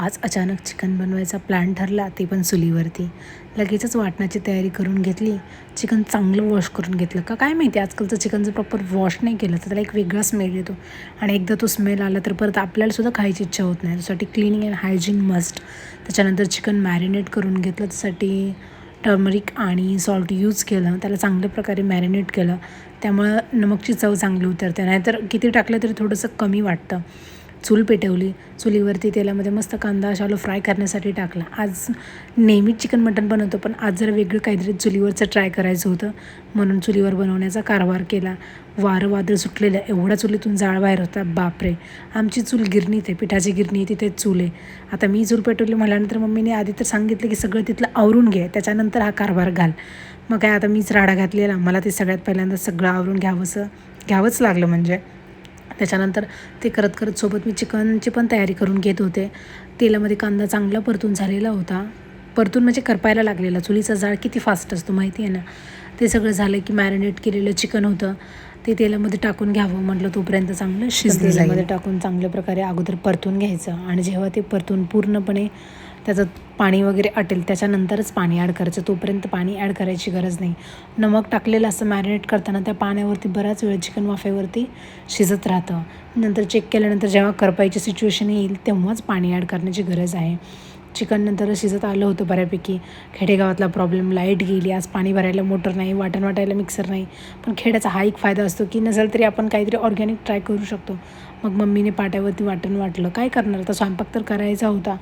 आज अचानक चिकन बनवायचा प्लॅन ठरला ते पण चुलीवरती. लगेचच वाटणाची तयारी करून घेतली. चिकन चांगलं वॉश करून घेतलं का? काय माहिती आजकालचं चिकनचं प्रॉपर वॉश नाही केलं तर त्याला एक वेगळा स्मेल येतो. आणि एकदा तो स्मेल आला तर परत आपल्यालासुद्धा खायची इच्छा होत नाही. त्यासाठी क्लिनिंग अँड हायजीन मस्ट त्याच्यानंतर चिकन मॅरिनेट करून घेतलं. त्यासाठी टर्मरिक आणि सॉल्ट यूज केलं. त्याला चांगल्या प्रकारे मॅरिनेट केलं. त्यामुळं नमकची चव चांगली उतरते. नाहीतर किती टाकलं तरी थोडंसं कमी वाटतं. चूल पेटवली. चुलीवरती तेलामध्ये मस्त कांदा शालो फ्राय करण्यासाठी टाकला. आज नेहमीच चिकन मटण बनवतो पण आज जरा वेगळं काहीतरी चुलीवरचं ट्राय करायचं होतं. म्हणून चुलीवर बनवण्याचा कारभार केला. वारं वादळ सुटलेलं एवढ्या चुलीतून जाळ बाहेर होता. बापरे! आमची चूल गिरणीत आहे पिठाची गिरणी आहे तिथे चूल आहे. आता मी चूल पेटवली म्हटल्यानंतर मम्मीने आधी तर सांगितलं की सगळं तिथलं आवरून घे त्याच्यानंतर हा कारभार घाल. मग काय आता मीच राडा घातलेला. मला ते सगळ्यात पहिल्यांदा सगळं आवरून घ्यावंसं घ्यावंच लागलं म्हणजे. त्याच्यानंतर ते करत करत सोबत मी चिकनची पण तयारी करून घेत होते. तेलामध्ये कांदा चांगला परतून झालेला होता. परतून म्हणजे करपायला लागलेला. चुलीचा जाळ किती फास्ट असतो माहिती आहे ना? ते सगळं झालं की मॅरिनेट केलेलं चिकन होतं. ते तेलामध्ये टाकून घ्यावं म्हटलं तोपर्यंत चांगलं शिजलं तेलामध्ये टाकून चांगल्या प्रकारे अगोदर परतून घ्यायचं आणि जेव्हा ते परतून पूर्णपणे त्याचं पाणी वगैरे अटेल त्याच्यानंतरच पाणी ॲड करायचं. तोपर्यंत पाणी ॲड करायची गरज नाही. नमक टाकलेलं असं मॅरिनेट करताना त्या पाण्यावरती बराच वेळ चिकन वाफेवरती शिजत राहतं. नंतर चेक केल्यानंतर जेव्हा करपायची सिच्युएशन येईल तेव्हाच पाणी ॲड करण्याची गरज आहे. चिकन नंतर शिजत आलं होतं बऱ्यापैकी. खेडेगावातला प्रॉब्लेम लाइट गेली. आज पाणी भरायला मोटर नाही वाटण वाटायला मिक्सर नाही. पण खेड्याचा हा एक फायदा असतो की नसेल तरी आपण काहीतरी ऑर्गॅनिक ट्राय करू शकतो. मग मम्मीने पाट्यावरती वाटण वाटलं. काय करणार? आता स्वयंपाक तर करायचा होता.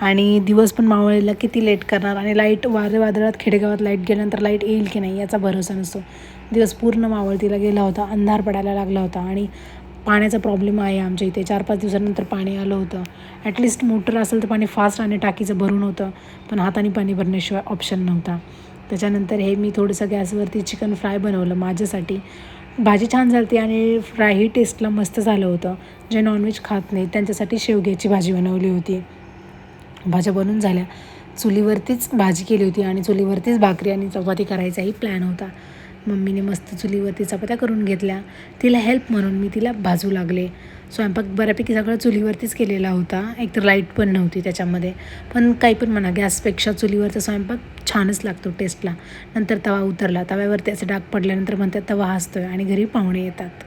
आणि दिवस पण मावळेला किती लेट करणार? आणि लाइट वारे वादळात खेडेगावात लाइट गेल्यानंतर लाइट येईल की नाही याचा भरोसा नसतो. दिवस पूर्ण मावळतीला गेला होता. अंधार पडायला लागला होता. आणि पाण्याचा प्रॉब्लेम आहे आमच्या इथे. चार पाच दिवसानंतर पाणी आलं होतं. ॲटलिस्ट मोटर असेल तर पाणी फास्ट आणि टाकीचं भरून होतं. पण हाताने पाणी भरण्याशिवाय ऑप्शन नव्हता. त्याच्यानंतर हे मी थोडंसं गॅसवरती चिकन फ्राय बनवलं माझ्यासाठी. भाजी छान झाली आणि फ्रायही टेस्टला मस्त झालं होतं. जे नॉनव्हेज खात नाही त्यांच्यासाठी शेवग्याची भाजी बनवली होती. भाज्या बनून झाल्या. चुलीवरतीच भाजी केली होती आणि चुलीवरतीच भाकरी आणि चपाती करायचाही प्लॅन होता. मम्मीने मस्त चुलीवरती चपात्या करून घेतल्या. तिला हेल्प म्हणून मी तिला भाजू लागले. स्वयंपाक बऱ्यापैकी सगळं चुलीवरतीच केलेला होता. एकतर लाइट पण नव्हती त्याच्यामध्ये. पण काही पण म्हणा गॅसपेक्षा चुलीवरचा स्वयंपाक छानच लागतो टेस्टला नंतर तवा उतरला. तव्यावरती असे डाग पडल्यानंतर म्हणतात तवा हसतोय आणि घरी पाहुणे येतात.